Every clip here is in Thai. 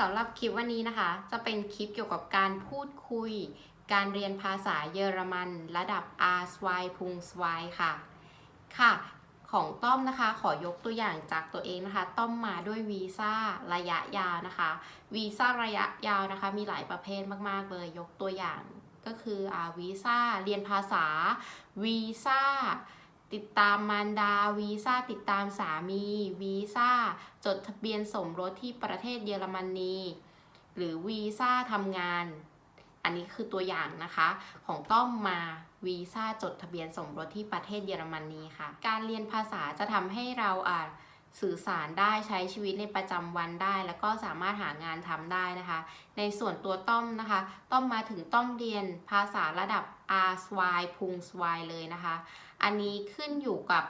สำหรับคลิปวันนี้นะคะ จะเป็นคลิปเกี่ยวกับการพูดคุย การเรียนภาษาเยอรมัน ระดับ R สวายพุงสวายค่ะ ค่ะ ของต้อมนะคะ ขอยกตัวอย่างจากตัวเองนะคะ ต้อมมาด้วยวีซ่าระยะยาวนะคะ วีซ่าระยะยาวนะคะ มีหลายประเภทมากๆเลย ยกตัวอย่างก็คืออวีซ่าเรียนภาษา วีซ่า ติดตามมารดาวีซ่าติดตามสามีวีซ่าจดทะเบียนสมรสที่ประเทศเยอรมนี หรือวีซ่าทำงาน อันนี้คือตัวอย่างนะคะ ของต้อมมาวีซ่าจดทะเบียนสมรสที่ประเทศเยอรมนีค่ะ การเรียนภาษาจะทำให้เราอ่า สื่อสารได้ใช้ชีวิตในประจำวันได้ แล้วก็สามารถหางานทำได้นะคะ ในส่วนตัวต้อมนะคะ ต้อมมาถึงต้อมเรียนภาษาระดับ R สวายพุงสวายเลยนะคะ อันนี้ขึ้นอยู่กับ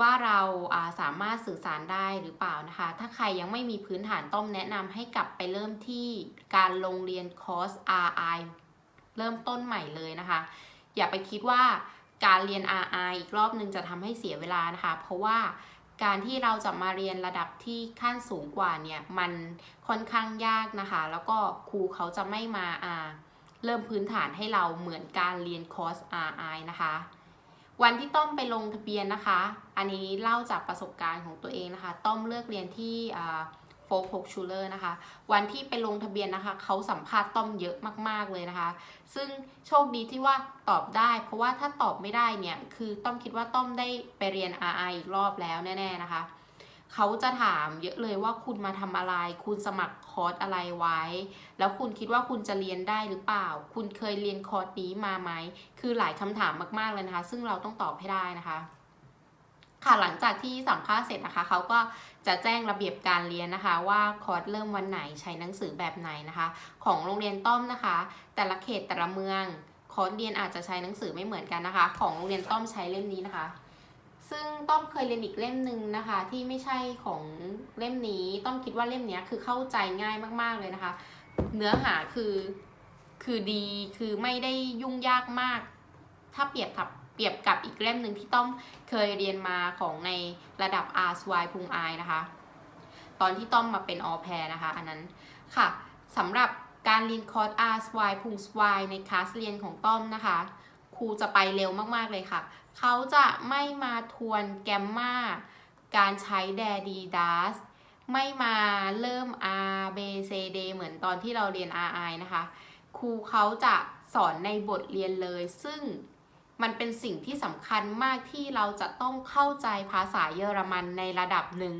ว่าเราาสามารถสื่อสารได้หรือเปล่านะคะ ถ้าใครยังไม่มีพื้นฐานต้อมแนะนำให้กลับไปเริ่มที่การลงเรียนคอร์ส RI เริ่มต้นใหม่เลยนะคะ อย่าไปคิดว่า การเรียน RI อีกรอบนึงจะทำให้เสียเวลานะคะ เพราะว่าการที่เราจะมาเรียนระดับที่ขั้นสูงกว่าเนี่ยมันค่อนข้างยากนะคะ แล้วก็ครูเขาจะไม่มาอ่าเริ่มพื้นฐานให้เราเหมือนการเรียนคอร์ส RI นะคะ วันที่ต้อมไปลงทะเบียนนะคะ อันนี้เล่าจากประสบการณ์ของตัวเองนะคะ ต้อมเลือกเรียนที่ โฟกฮกชูเลอร์นะคะ วันที่ไปลงทะเบียนนะคะ เขาสัมภาษณ์ต้อมเยอะมากๆเลยนะคะ ซึ่งโชคดีที่ว่าตอบได้ เพราะว่าถ้าตอบไม่ได้เนี่ย คือต้อมคิดว่าต้อมได้ไปเรียน RI อีกรอบแล้วแน่ๆนะคะ เขาจะถามเยอะเลยว่าคุณมาทำอะไร คุณสมัครคอร์สอะไรไว้ แล้วคุณคิดว่าคุณจะเรียนได้หรือเปล่า คุณเคยเรียนคอร์สนี้มาไหม คือหลายคำถามมากๆเลยนะคะ ซึ่งเราต้องตอบให้ได้นะคะ ค่ะหลังจากที่สัมภาษณ์เสร็จนะคะเขาก็จะแจ้งระเบียบการเรียนนะคะ ว่าคอร์สเริ่มวันไหนใช้หนังสือแบบไหนนะคะ ของโรงเรียนต้อมนะคะ แต่ละเขตแต่ละเมืองคอร์สเรียนอาจจะใช้หนังสือไม่เหมือนกันนะคะ ของโรงเรียนต้อมใช้เล่มนี้นะคะ ซึ่งต้อมเคยเรียนอีกเล่มหนึ่งนะคะ ที่ไม่ใช่ของเล่มนี้ต้อมคิดว่าเล่มนี้คือเข้าใจง่ายมากๆเลยนะคะ เนื้อหาคือคือดีคือไม่ได้ยุ่งยากมาก ถ้าเปรียบกับ เปรียบกับอีกเล่มหนึ่งที่ต้อมเคยเรียนมาของในระดับ R สวายพุงไอนะคะ ตอนที่ต้อมมาเป็นออแพรนะคะ อันนั้นค่ะสำหรับการเรียนคอร์ส R สวายพุงสวายในคลาสเรียนของต้อมนะคะครูจะไปเร็วมากๆเลยค่ะ เขาจะไม่มาทวนแกมมาการใช้แดดีดัสไม่มาเริ่ม R B C D เหมือนตอนที่เราเรียน RI นะคะ ครูเขาจะสอนในบทเรียนเลย ซึ่ง มันเป็นสิ่งที่สำคัญมากที่เราจะต้องเข้าใจภาษาเยอรมันในระดับหนึ่ง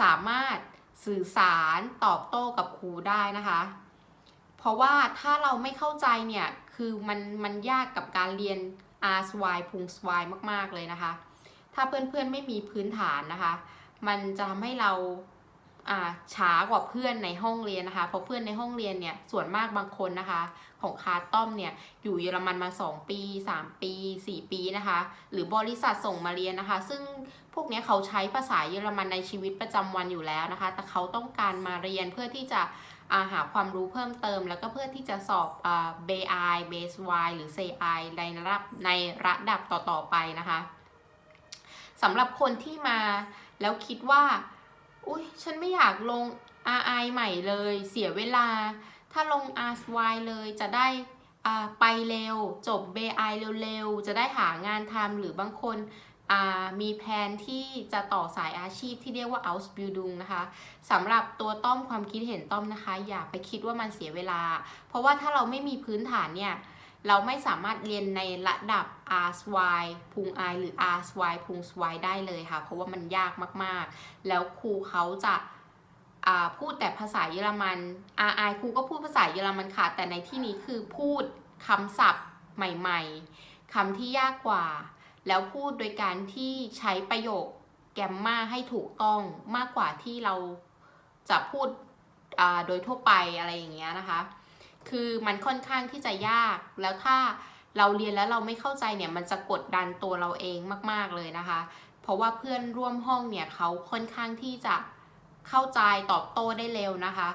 สามารถสื่อสารตอบโต้กับครูได้นะคะ เพราะว่าถ้าเราไม่เข้าใจเนี่ย คือมันมันยากกับการเรียน R สวายพุงสวายมาก ๆ เลยนะคะ ถ้าเพื่อนๆไม่มีพื้นฐานนะคะ มันจะทำให้เราอ่า ช้ากว่าเพื่อนในห้องเรียนนะคะ เพราะเพื่อนในห้องเรียนเนี่ยส่วนมากบางคนนะคะ ของคาต้อมเนี่ยอยู่เยอรมันมา 2 ปี 3 ปี 4 ปีนะคะ หรือบริษัทส่งมาเรียนนะคะ ซึ่งพวกนี้เขาใช้ภาษาเยอรมันในชีวิตประจำวันอยู่แล้วนะคะ แต่เขาต้องการมาเรียนเพื่อที่จะาหาความรู้เพิ่มเติม แล้วก็เพื่อที่จะสอบอ่า BI Base Y หรือ CI ในระดับในระดับต่อๆไปนะคะสำหรับคนที่มาแล้วคิดว่า อุ้ยฉันไม่อยากลง RI ใหม่เลย เสียเวลา ถ้าลง RY เลยจะได้อ่าไปเร็ว จบ BI เร็วๆ จะได้หางานทำหรือบางคนอ่ามีแผนที่จะต่อสายอาชีพที่เรียกว่า Ausbildung นะคะสำหรับตัวต้อมความคิดเห็นต้อมนะคะ อย่าไปคิดว่ามันเสียเวลา เพราะว่าถ้าเราไม่มีพื้นฐานเนี่ย เราไม่สามารถเรียนในระดับ RY พุง I หรือ RY พุง Y ได้เลยค่ะ เพราะว่ามันยากมากๆ แล้วครูเขาจะาพูดแต่ภาษาเยอรมัน RI ครูก็พูดภาษาเยอรมันค่ะ แต่ในที่นี้คือพูดคำศัพท์ใหม่ๆคำที่ยากกว่า แล้วพูดโดยการที่ใช้ประโยคแกมมาให้ถูกต้องมากกว่าที่เราจะพูดโดยทั่วไปอะไรอย่างเงี้ยนะคะ คือมันค่อนข้างที่จะยาก แล้วถ้าเราเรียนแล้วเราไม่เข้าใจเนี่ย มันจะกดดันตัวเราเองมาก ๆเลยนะคะ เพราะว่าเพื่อนร่วมห้องเนี่ยเขาค่อนข้างที่จะเข้าใจตอบโต้ได้เร็วนะคะ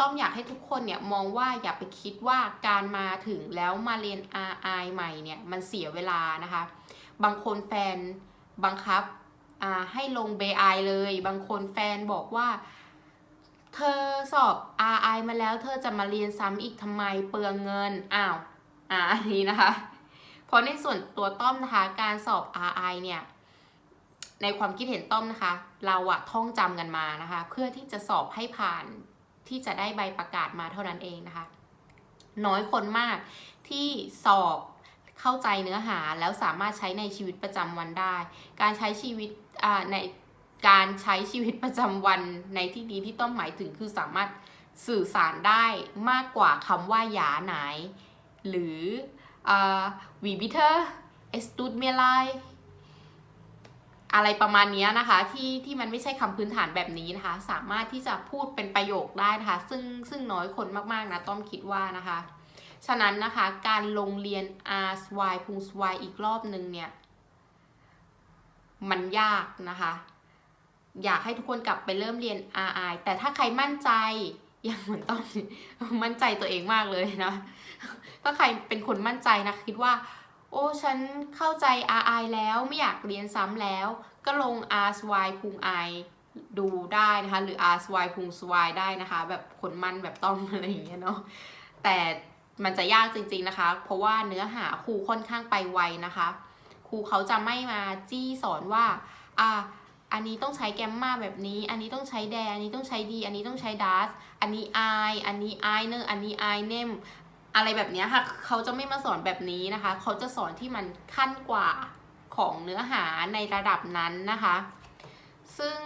ต้องอยากให้ทุกคนเนี่ยมองว่าอย่าไปคิดว่าการมาถึงแล้วมาเรียน RI ใหม่เนี่ยมันเสียเวลานะคะ บางคนแฟนบังคับให้ลง BI เลย บางคนแฟนบอกว่า เธอสอบ RI มาแล้วเธอจะมาเรียนซ้ำอีกทำไมเปลืองเงิน อ้าวอ่าอันนี้นะคะ เพราะในส่วนตัวต้อมนะคะ การสอบ RI เนี่ย ในความคิดเห็นต้อมนะคะ เราอะท่องจำกันมานะคะ เพื่อที่จะสอบให้ผ่านที่จะได้ใบประกาศมาเท่านั้นเองนะคะ น้อยคนมากที่สอบเข้าใจเนื้อหาแล้วสามารถใช้ในชีวิตประจำวันได้ การใช้ชีวิตอ่าใน การใช้ชีวิตประจำวันในที่นี้ที่ต้องหมายถึงคือสามารถสื่อสารได้มากกว่าคำว่าหยาไหน หรือวีบิเทอร์เอสตูดเมลายอะไรประมาณนี้นะคะที่ที่มันไม่ใช่คำพื้นฐานแบบนี้นะคะ สามารถที่จะพูดเป็นประโยคได้นะคะ ซึ่งซึ่งน้อยคนมากๆนะต้อมคิดว่านะคะ ฉะนั้นนะคะการลงเรียน R Y พุง Y อีกรอบหนึ่งเนี่ย มันยากนะคะ อยากให้ทุกคนกลับไปเริ่มเรียน RI แต่ถ้าใครมั่นใจอย่างเหมือนต้อมมั่นใจตัวเองมากเลยนะ ถ้าใครเป็นคนมั่นใจนะคิดว่า โอ้ฉันเข้าใจ RI แล้วไม่อยากเรียนซ้ำแล้ว ก็ลง R Y พุง I ดูได้นะคะ หรือ R Y พุง SY ได้นะคะ แบบคนมั่นแบบต้อมอะไรอย่างเงี้ยเนาะแต่มันจะยากจริง ๆนะคะ เพราะว่าเนื้อหาครูค่อนข้างไปไวนะคะ ครูเขาจะไม่มาจี้สอนว่า อ่า อันนี้ต้องใช้แกมมาแบบนี้ อันนี้ต้องใช้แด อันนี้ต้องใช้ดี อันนี้ต้องใช้ดัสอันนี้ไออันนี้ไอเนอร์อันนี้ไอเนมอะไรแบบนี้ค่ะ เขาจะไม่มาสอนแบบนี้นะคะ เขาจะสอนที่มันขั้นกว่าของเนื้อหาในระดับนั้นนะคะ ซึ่ง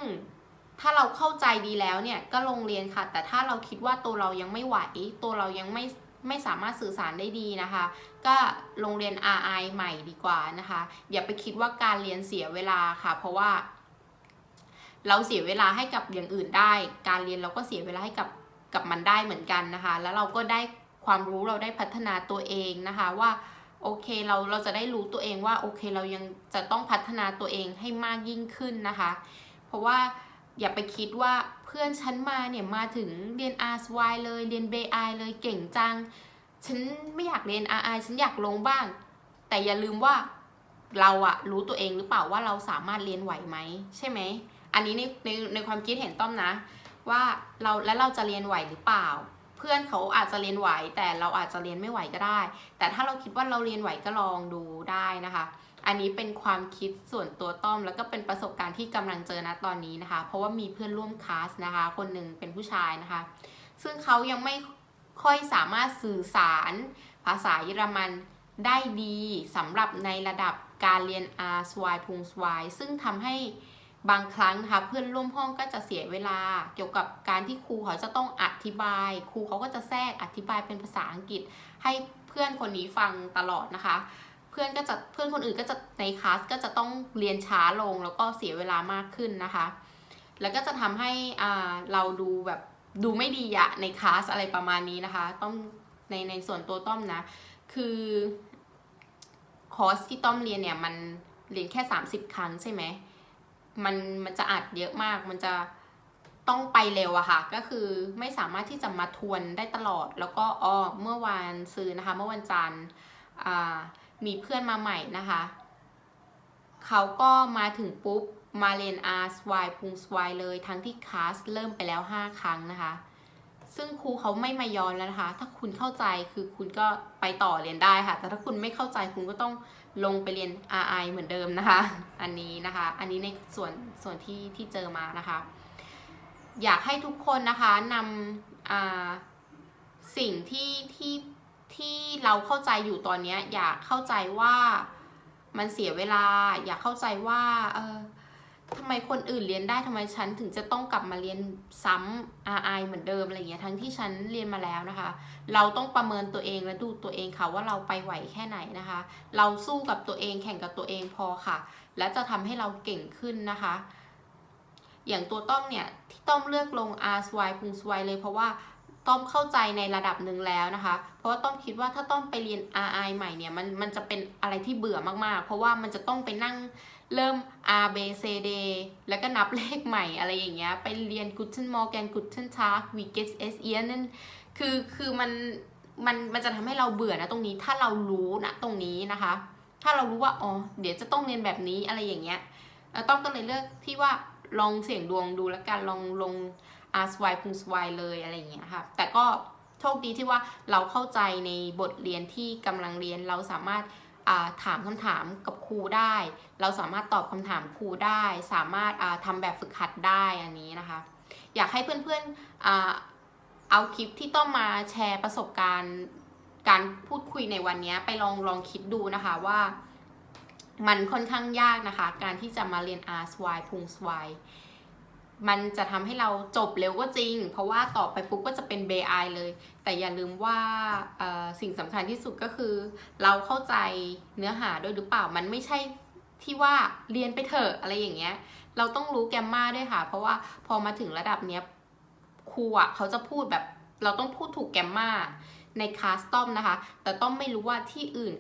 ถ้าเราเข้าใจดีแล้วเนี่ยก็ลงเรียนค่ะ แต่ถ้าเราคิดว่าตัวเรายังไม่ไหว ตัวเรายังไม่ไม่สามารถสื่อสารได้ดีนะคะ ก็โรงเรียน RI ใหม่ดีกว่านะคะ อย่าไปคิดว่าการเรียนเสียเวลาค่ะ เพราะว่า เราเสียเวลาให้กับอย่างอื่นได้ การเรียนเราก็เสียเวลาให้กับกับมันได้เหมือนกันนะคะ แล้วเราก็ได้ความรู้เราได้พัฒนาตัวเองนะคะว่าโอเคเราเราจะได้รู้ตัวเองว่าโอเคเรายังจะต้องพัฒนาตัวเองให้มากยิ่งขึ้นนะคะ เพราะว่าอย่าไปคิดว่าเพื่อนฉันมาเนี่ยมาถึงเรียน RSY เลยเรียน B I เลยเก่งจัง ฉันไม่อยากเรียน R I ฉันอยากลงบ้าง แต่อย่าลืมว่าเราอะรู้ตัวเองหรือเปล่าว่าเราสามารถเรียนไหวไหมใช่ไหม อันนี้ในในในความคิดเห็นต้อมนะ ว่าเราแล้วเราจะเรียนไหวหรือเปล่า เพื่อนเขาอาจจะเรียนไหว แต่เราอาจจะเรียนไม่ไหวก็ได้ แต่ถ้าเราคิดว่าเราเรียนไหวก็ลองดูได้นะคะ อันนี้เป็นความคิดส่วนตัวต้อม แล้วก็เป็นประสบการณ์ที่กำลังเจอนะตอนนี้นะคะ เพราะว่ามีเพื่อนร่วมคลาสนะคะ คนหนึ่งเป็นผู้ชายนะคะ ซึ่งเขายังไม่ค่อยสามารถสื่อสารภาษาเยอรมันได้ดีสำหรับในระดับการเรียน R s w y พุง s w y ซึ่งทำให้ บางครั้งนะคะเพื่อนร่วมห้องก็จะเสียเวลา เกี่ยวกับการที่ครูเขาจะต้องอธิบาย ครูเขาก็จะแทรกอธิบายเป็นภาษาอังกฤษ ให้เพื่อนคนนี้ฟังตลอดนะคะ เพื่อนก็จะเพื่อนคนอื่นก็จะในคลาสก็จะต้องเรียนช้าลงแล้วก็เสียเวลามากขึ้นนะคะ แล้วก็จะทำให้เราดูแบบดูไม่ดีอะในคลาสอะไรประมาณนี้นะคะต้อมในในส่วนตัวต้อมนะ คือคอร์สที่ต้อมเรียนเนี่ยมันเรียนแค่ 30 ครั้งใช่ไหม มันมันจะอัดเยอะมาก มันจะต้องไปเร็วอะค่ะ ก็คือไม่สามารถที่จะมาทวนได้ตลอด แล้วก็อ๋อเมื่อวานซื้อนะคะ เมื่อวันจันทร์มีเพื่อนมาใหม่นะคะ เขาก็มาถึงปุ๊บมาเรียน R Y พุง Y เลยทั้งที่คลาสเริ่มไปแล้ว 5 ครั้งนะคะ ซึ่งครูเขาไม่มาย้อนแล้วนะคะ ถ้าคุณเข้าใจคือคุณก็ไปต่อเรียนได้ค่ะ แต่ถ้าคุณไม่เข้าใจคุณก็ต้อง ลงไปเรียน RI เหมือนเดิมนะคะ อันนี้นะคะ อันนี้ในส่วนส่วนที่ที่เจอมานะคะ อยากให้ทุกคนนะคะนำอ่าสิ่งที่ที่ที่เราเข้าใจอยู่ตอนนี้อยากเข้าใจว่ามันเสียเวลา อยากเข้าใจว่าเออ ทำไมคนอื่นเรียนได้ทำไมฉันถึงจะต้องกลับมาเรียนซ้ำ RI เหมือนเดิมอะไรเงี้ยทั้งที่ฉันเรียนมาแล้วนะคะ เราต้องประเมินตัวเองและดูตัวเองค่ะว่าเราไปไหวแค่ไหนนะคะ เราสู้กับตัวเองแข่งกับตัวเองพอค่ะ และจะทำให้เราเก่งขึ้นนะคะ อย่างตัวต้อมเนี่ยที่ต้อมเลือกลง R Y พุง Y เลยเพราะว่าต้อมเข้าใจในระดับหนึ่งแล้วนะคะ เพราะว่าต้อมคิดว่าถ้าต้อมไปเรียน RI ใหม่เนี่ยมันมันจะเป็นอะไรที่เบื่อมากๆ เพราะว่ามันจะต้องไปนั่ง เริ่ม R B C D แล้วก็นับเลขใหม่อะไรอย่างเงี้ย ไปเรียน Guten Morgen Guten Tag w e g e t s es Ihnen คือคือมันมันมันจะทำให้เราเบื่อนะตรงนี้ถ้าเรารู้นะตรงนี้นะคะ ถ้าเรารู้ว่าอ๋อเดี๋ยวจะต้องเรียนแบบนี้อะไรอย่างเงี้ยต้อมก็เลยเลือกที่ว่าลองเสี่ยงดวงดูแล้วกันลองลงอาสวายพุงสวายเลยอะไรอย่างเงี้ยค่ะแต่ก็โชคดีที่ว่าเราเข้าใจในบทเรียนที่กำลังเรียนเราสามารถ ถามคำถามกับครูได้ เราสามารถตอบคำถามครูได้ สามารถอ่าทำแบบฝึกหัดได้อันนี้นะคะ อยากให้เพื่อนๆเอาคลิปที่ต้องมาแชร์ประสบการณ์การพูดคุยในวันนี้ไปลองลองคิดดูนะคะว่ามันค่อนข้างยากนะคะ การที่จะมาเรียน R Y พุง Y มันจะทำให้เราจบเร็วก็จริง เพราะว่าต่อไปปุ๊บก็จะเป็น BI เลย แต่อย่าลืมว่าสิ่งสำคัญที่สุดก็คือ เราเข้าใจเนื้อหาด้วยหรือเปล่ามันไม่ใช่ที่ว่าเรียนไปเถอะอะไรอย่างเงี้ย เราต้องรู้แกมมาด้วยค่ะ เพราะว่าพอมาถึงระดับเนี้ยครูอะเขาจะพูดแบบเราต้องพูดถูกแกมมาในคลาสต้อมนะคะ แต่ต้อมไม่รู้ว่าที่อื่น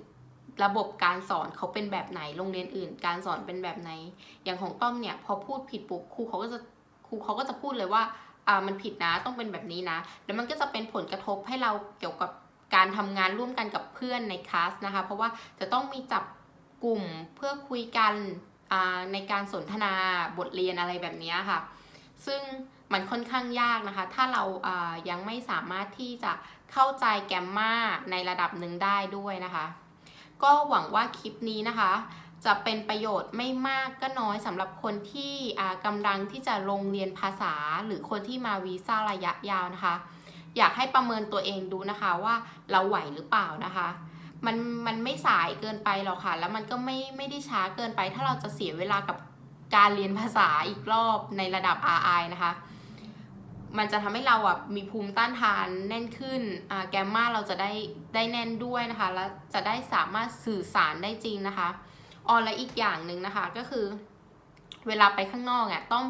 ระบบการสอนเขาเป็นแบบไหน โรงเรียนอื่น การสอนเป็นแบบไหน อย่างของต้อมเนี่ยพอพูดผิดปุ๊บครูเขาก็จะ ครูเขาก็จะพูดเลยว่าอ่ามันผิดนะต้องเป็นแบบนี้นะแล้วมันก็จะเป็นผลกระทบให้เราเกี่ยวกับการทำงานร่วมกันกับเพื่อนในคลาสนะคะ เพราะว่าจะต้องมีจับกลุ่มเพื่อคุยกันอ่าในการสนทนาบทเรียนอะไรแบบนี้ค่ะ ซึ่งมันค่อนข้างยากนะคะ ถ้าเราอ่ายังไม่สามารถที่จะเข้าใจแกมมาในระดับหนึ่งได้ด้วยนะคะ ก็หวังว่าคลิปนี้นะคะ จะเป็นประโยชน์ไม่มากก็น้อยสำหรับคนที่อ่ากำลังที่จะลงเรียนภาษา หรือคนที่มาวีซ่าระยะยาวนะคะ อยากให้ประเมินตัวเองดูนะคะว่าเราไหวหรือเปล่านะคะ มันมันไม่สายเกินไปหรอกค่ะ แล้วมันก็ไม่ไม่ได้ช้าเกินไป ถ้าเราจะเสียเวลากับการเรียนภาษาอีกรอบในระดับ RI นะคะ มันจะทำให้เราอะมีภูมิต้านทานแน่นขึ้นอ่าแกมมาเราจะได้ได้แน่นด้วยนะคะ แล้วจะได้สามารถสื่อสารได้จริงนะคะ อ๋อและอีกอย่างหนึ่งนะคะก็คือ เวลาไปข้างนอกอะต้อง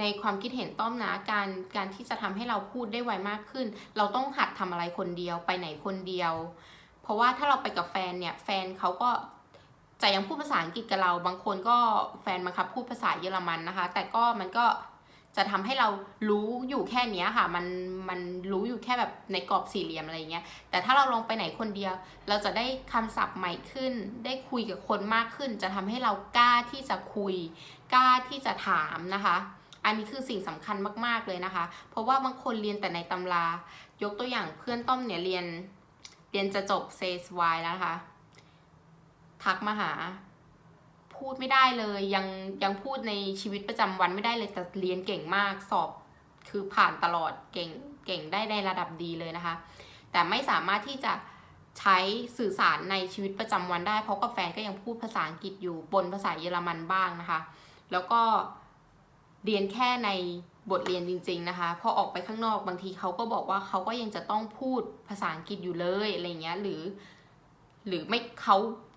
ในความคิดเห็นต้อมนะการการที่จะทำให้เราพูดได้ไวมากขึ้น เราต้องหัดทำอะไรคนเดียวไปไหนคนเดียว เพราะว่าถ้าเราไปกับแฟนเนี่ยแฟนเขาก็จะยังพูดภาษาอังกฤษกับเรา บางคนก็แฟนบังคับพูดภาษาเยอรมันนะคะ แต่ก็มันก็ จะทำให้เรารู้อยู่แค่เนี้ยค่ะ มันมันรู้อยู่แค่แบบในกรอบสี่เหลี่ยมอะไรเงี้ย แต่ถ้าเราลองไปไหนคนเดียว เราจะได้คำศัพท์ใหม่ขึ้น ได้คุยกับคนมากขึ้น จะทำให้เรากล้าที่จะคุย กล้าที่จะถามนะคะ อันนี้คือสิ่งสำคัญมากๆเลยนะคะ เพราะว่าบางคนเรียนแต่ในตำรา ยกตัวอย่างเพื่อนต้อมเนี่ยเรียน เรียนจะจบเซสไวแล้วนะคะ ทักมาหา พูดไม่ได้เลย ยังยังพูดในชีวิตประจำวันไม่ได้เลยแต่เรียนเก่งมากสอบคือผ่านตลอดเก่งเก่งได้ในระดับดีเลยนะคะ แต่ไม่สามารถที่จะใช้สื่อสารในชีวิตประจำวันได้ เพราะกับแฟนก็ยังพูดภาษาอังกฤษอยู่บนภาษาเยอรมันบ้างนะคะ แล้วก็เรียนแค่ในบทเรียนจริง ๆนะคะ พอออกไปข้างนอกบางทีเขาก็บอกว่าเขาก็ยังจะต้องพูดภาษาอังกฤษอยู่เลยอะไรเงี้ยหรือ หรือไม่เขา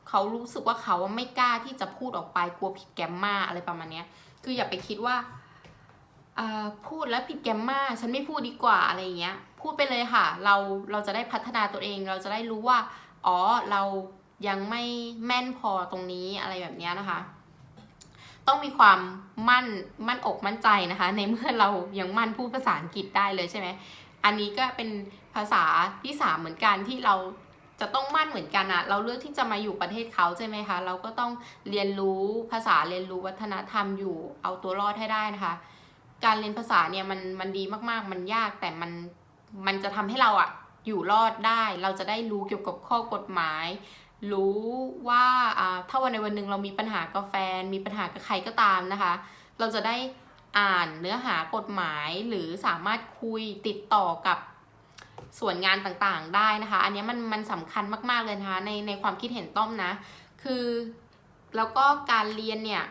เขารู้สึกว่าเขาไม่กล้าที่จะพูดออกไปกลัวผิดแกมมาอะไรประมาณเนี้ย คืออย่าไปคิดว่าพูดแล้วผิดแกมมาฉันไม่พูดดีกว่าอะไรเงี้ย พูดไปเลยค่ะ เราเราจะได้พัฒนาตัวเอง เราจะได้รู้ว่า อ๋อเรายังไม่แม่นพอตรงนี้อะไรแบบเนี้ยนะคะ ต้องมีความมั่นมั่นอกมั่นใจนะคะ ในเมื่อเรายังมั่นพูดภาษาอังกฤษได้เลยใช่ไหมอันนี้ก็เป็นภาษาที่สามเหมือนกันที่เรา จะต้องมั่นเหมือนกันอะเราเลือกที่จะมาอยู่ประเทศเขาใช่ไหมคะ เราก็ต้องเรียนรู้ภาษาเรียนรู้วัฒนธรรมอยู่ เอาตัวรอดให้ได้นะคะ การเรียนภาษาเนี่ยมันมันดีมากๆ มันยากแต่มันมันจะทำให้เราอะอยู่รอดได้ เราจะได้รู้เกี่ยวกับข้อกฎหมาย รู้ว่าอ่าถ้าวันในวันหนึ่งเรามีปัญหากับแฟน มีปัญหากับใครก็ตามนะคะ เราจะได้อ่านเนื้อหากฎหมายหรือสามารถคุยติดต่อกับ ส่วนงานต่างๆได้นะคะ อันนี้มันมันสำคัญมากๆเลยนะคะในในความคิดเห็นต้อมนะ คือแล้วก็การเรียนเนี่ย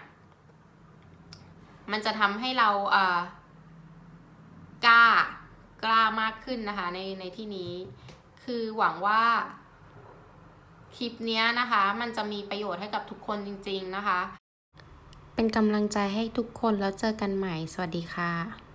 มันจะทำให้เราอ่ากล้ากล้ามากขึ้นนะคะ ในในที่นี้ คือหวังว่าคลิปนี้นะคะ มันจะมีประโยชน์ให้กับทุกคนจริง ๆนะคะ เป็นกำลังใจให้ทุกคนแล้วเจอกันใหม่ สวัสดีค่ะ